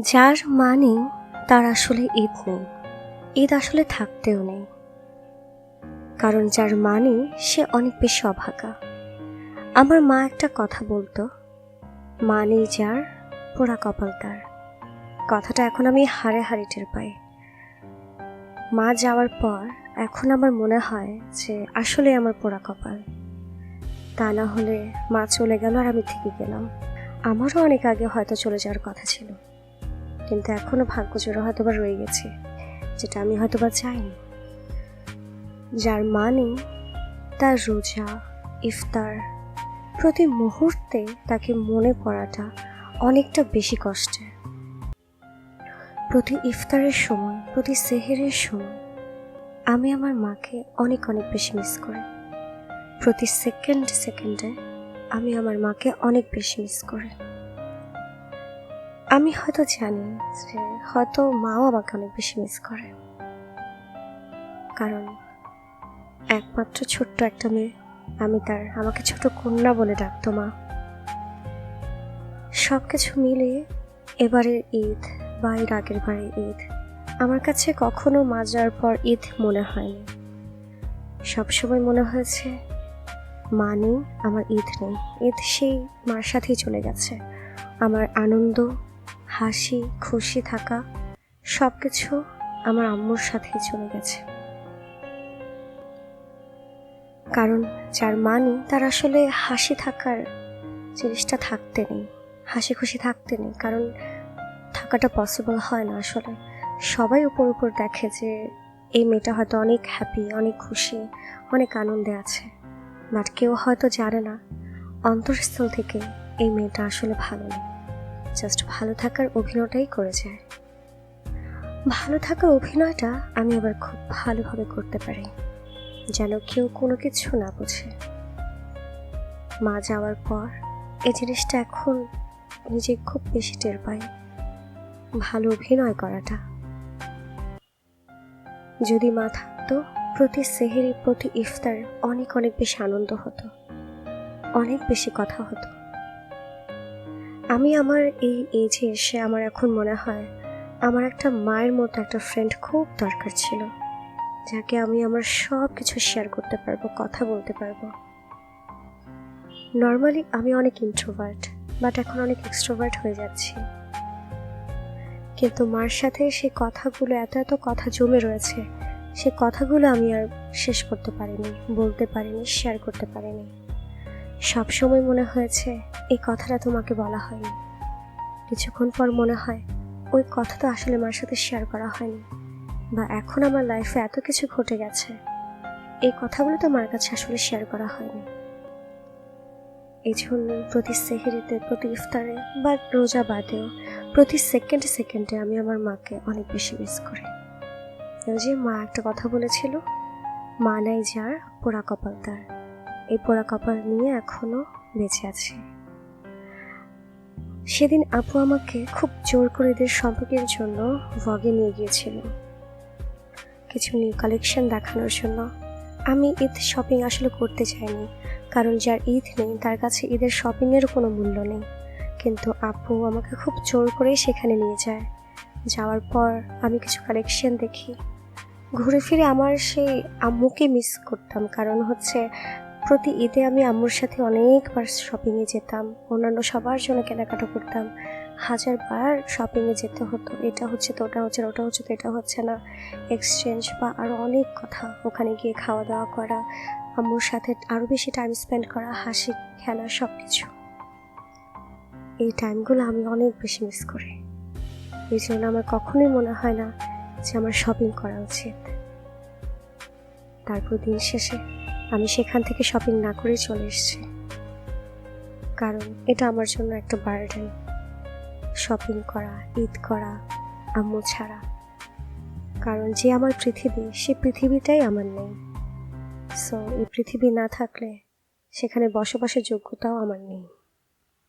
যার মা নেই তার আসলে ঈদ নেই ঈদ আসলে থাকতেও নেই। কারণ যার মা নেই সে অনেক বেশি অভাগা। আমার মা একটা কথা বলতো মা নেই যার পোড়া কপাল তার। কথাটা এখন আমি হারে হারে টের পাই। মা যাওয়ার পর এখন আমার মনে হয় যে আসলে আমার পোড়া কপাল। তা না হলে মা চলে গেল আর আমি থেকে গেলাম। আমারও অনেক আগে হয়তো চলে যাওয়ার কথা ছিল। কিন্তু এখনও ভাগ্য জোড়া হয়তো বা রয়ে গেছে, যেটা আমি হয়তো বা চাইনি। যার মানে তার রোজা, ইফতার প্রতি মুহূর্তে তাকে মনে পড়াটা অনেকটা বেশি কষ্টের। প্রতি ইফতারের সময়, প্রতি সেহেরের সময় আমি আমার মাকে অনেক অনেক বেশি মিস করি। প্রতি সেকেন্ড সেকেন্ডে আমি আমার মাকে অনেক বেশি মিস করি। আমি হয়তো জানি যে হয়তো মাও আমাকে অনেক বেশি মিস করে। কারণ একমাত্র ছোট্ট একটা মেয়ে, আমি তার, আমাকে ছোট কন্যা বলে ডাকতো মা। সব কিছু মিলিয়ে এবারের ঈদ বা এর আগের বারের ঈদ, আমার কাছে কখনো মা যাওয়ার পর ঈদ মনে হয়নি। সবসময় মনে হয়েছে মা নেই আমার ঈদ নেই। ঈদ সেই মার সাথেই চলে গেছে। আমার আনন্দ হাসি, খুশি থাকা সব কিছু আমার আম্মুর সাথেই চলে গেছে। কারণ যার মা নেই তার আসলে হাসি থাকার জিনিসটা থাকতে নেই, হাসি খুশি থাকতে নেই, কারণ থাকাটা পসিবল হয় না আসলে। সবাই উপর উপর দেখে যে এই মেয়েটা হয়তো অনেক হ্যাপি অনেক খুশি, অনেক আনন্দে আছে। বাট কেউ হয়তো জানে না, অন্তঃস্থল থেকে এই মেয়েটা আসলে ভালো নেই। জাস্ট ভালো থাকার অভিনয়টাই করে যায় ভালো থাকার অভিনয়টা আমি আবার খুব ভালোভাবে করতে পারি, যেন কেউ কোনো কিছু না বোঝে। মা যাওয়ার পর এই জিনিসটা এখন নিজে খুব বেশি টের পাই, ভালো অভিনয় করাটা। যদি মা থাকতো, প্রতি সেহেরি, প্রতি ইফতার অনেক অনেক বেশি আনন্দ হতো, অনেক বেশি কথা হতো। আমি আমার এই এজে এসে আমার এখন মনে হয় আমার একটা মায়ের মতো একটা ফ্রেন্ড খুব দরকার ছিল, যাকে আমি আমার সব কিছু শেয়ার করতে পারব, কথা বলতে পারব। নর্মালি আমি অনেক ইন্ট্রোভার্ট বাট এখন অনেক এক্সট্রোভার্ট হয়ে যাচ্ছি। কিন্তু মার সাথে সেই কথাগুলো, এত এত কথা জমে রয়েছে, সে কথাগুলো আমি আর শেষ করতে পারিনি, বলতে পারিনি শেয়ার করতে পারিনি। সব সময় মনে হয়েছে এই কথাটা তোমাকে বলা হয়নি। কিছুক্ষণ পর মনে হয় ওই কথা তো আসলে মার সাথে শেয়ার করা হয়নি বা এখন আমার লাইফে এত কিছু ঘটে গেছে। এই কথাগুলো তো মার কাছে আসলে শেয়ার করা হয়নি। এই জন্য প্রতি সেহেরিতে, প্রতি ইফতারে বা রোজা বাদেও প্রতি সেকেন্ড সেকেন্ডে আমি আমার মাকে অনেক বেশি মিস করি। যে মা একটা কথা বলেছিল, মা নাই যার পোড়া কপাল তার। এই পোড়া কপাল নিয়ে এখনও বেঁচে আছি। সেদিন আপু আমাকে খুব জোর করে এদের সম্পর্কের জন্য ভগে নিয়ে গিয়েছিল কিছু নিউ কালেকশন দেখানোর জন্য। আমি ঈদ শপিং আসলে করতে চাইনি, কারণ যার ঈদ নেই, তার কাছে ঈদের শপিংয়ের কোনো মূল্য নেই। কিন্তু আপু আমাকে খুব জোর করেই সেখানে নিয়ে যায়। যাওয়ার পর আমি কিছু কালেকশন দেখি। ঘুরে ফিরে আমার সেই আম্মুকে মিস করতাম, কারণ হচ্ছে প্রতি ঈদে আমি আম্মুর সাথে অনেকবার শপিংয়ে যেতাম। অন্যান্য সবার জন্য কেনাকাটা করতাম। হাজারবার শপিংয়ে যেতে হতো। এটা হচ্ছে তো, ওটা হচ্ছে ওটা হচ্ছে তো, এটা হচ্ছে না। এক্সচেঞ্জ বা আরও অনেক কথা। ওখানে গিয়ে খাওয়া দাওয়া করা, আম্মুর সাথে আরও বেশি টাইম স্পেন্ড করা, হাসি খেলা সব কিছু এই টাইমগুলো আমি অনেক বেশি মিস করি। এই জন্য আমার কখনোই মনে হয় না যে আমার শপিং করা উচিত। তারপর দিন শেষে আমি সেখান থেকে শপিং না করে চলে এসেছি। কারণ এটা আমার জন্য একটা বার্ডেন শপিং করা, ঈদ করা, আম্মু ছাড়া। কারণ যে আমার পৃথিবী, সে পৃথিবীটাই আমার নেই। সো এই পৃথিবী না থাকলে সেখানে বসবাসের যোগ্যতাও আমার নেই।